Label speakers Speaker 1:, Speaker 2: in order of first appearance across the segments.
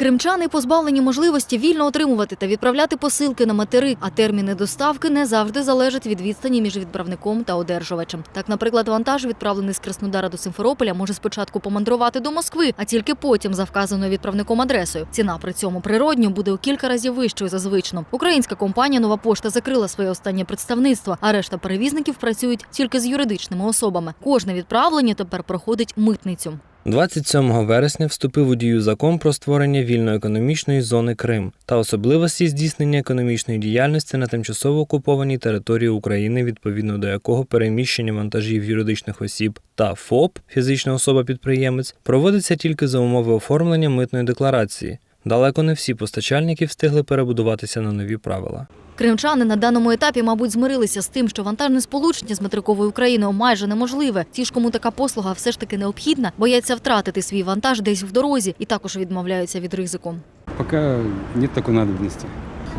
Speaker 1: Кримчани позбавлені можливості вільно отримувати та відправляти посилки на материк, а терміни доставки не завжди залежать від відстані між відправником та одержувачем. Так, наприклад, вантаж, відправлений з Краснодара до Симферополя, може спочатку помандрувати до Москви, а тільки потім за вказаною відправником адресою. Ціна при цьому природньо буде у кілька разів вищою за звичну. Українська компанія Нова пошта закрила своє останнє представництво, а решта перевізників працюють тільки з юридичними особами. Кожне відправлення тепер проходить митницю.
Speaker 2: 27 вересня вступив у дію закон про створення вільноекономічної зони Крим та особливості здійснення економічної діяльності на тимчасово окупованій території України, відповідно до якого переміщення вантажів юридичних осіб та ФОП фізична особа-підприємець проводиться тільки за умови оформлення митної декларації. Далеко не всі постачальники встигли перебудуватися на нові правила.
Speaker 1: Кримчани на даному етапі, мабуть, змирилися з тим, що вантажне сполучення з материковою Україною майже неможливе. Ті ж, кому така послуга все ж таки необхідна, бояться втратити свій вантаж десь в дорозі і також відмовляються від ризику.
Speaker 3: Пока нет такой надобности.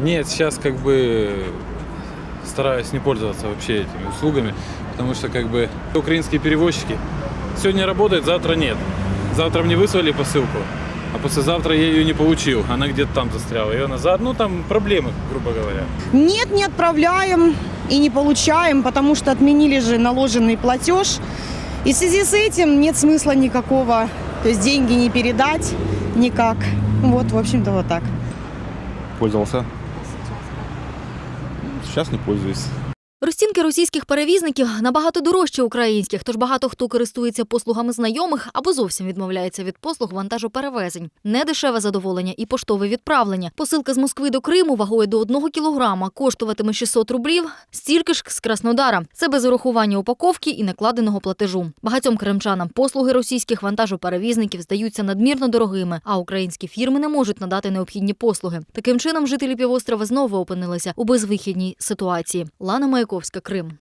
Speaker 4: Нет, сейчас как бы стараюсь не пользоваться вообще этими услугами, потому что как бы украинские перевозчики сегодня работают, завтра нет. Завтра мне выслали посылку, А послезавтра я ее не получил, она где-то там застряла, ее назад, ну там проблемы, грубо говоря.
Speaker 5: Нет, не отправляем и не получаем, потому что отменили же наложенный платеж. И в связи с этим нет смысла никакого, то есть деньги не передать никак. Вот, в общем-то, вот так.
Speaker 6: Пользовался. Сейчас не пользуюсь.
Speaker 1: Розцінки російських перевізників набагато дорожчі українських, тож багато хто користується послугами знайомих або зовсім відмовляється від послуг вантажоперевезень. Недешеве задоволення і поштове відправлення. Посилка з Москви до Криму вагою до 1 кілограма коштуватиме 600 рублів, стільки ж з Краснодара. Це без урахування упаковки і накладеного платежу. Багатьом кримчанам послуги російських вантажоперевізників здаються надмірно дорогими, а українські фірми не можуть надати необхідні послуги. Таким чином, жителі півострова знову опинилися у безвихідній ситуації. Лана Маяковська, Крим.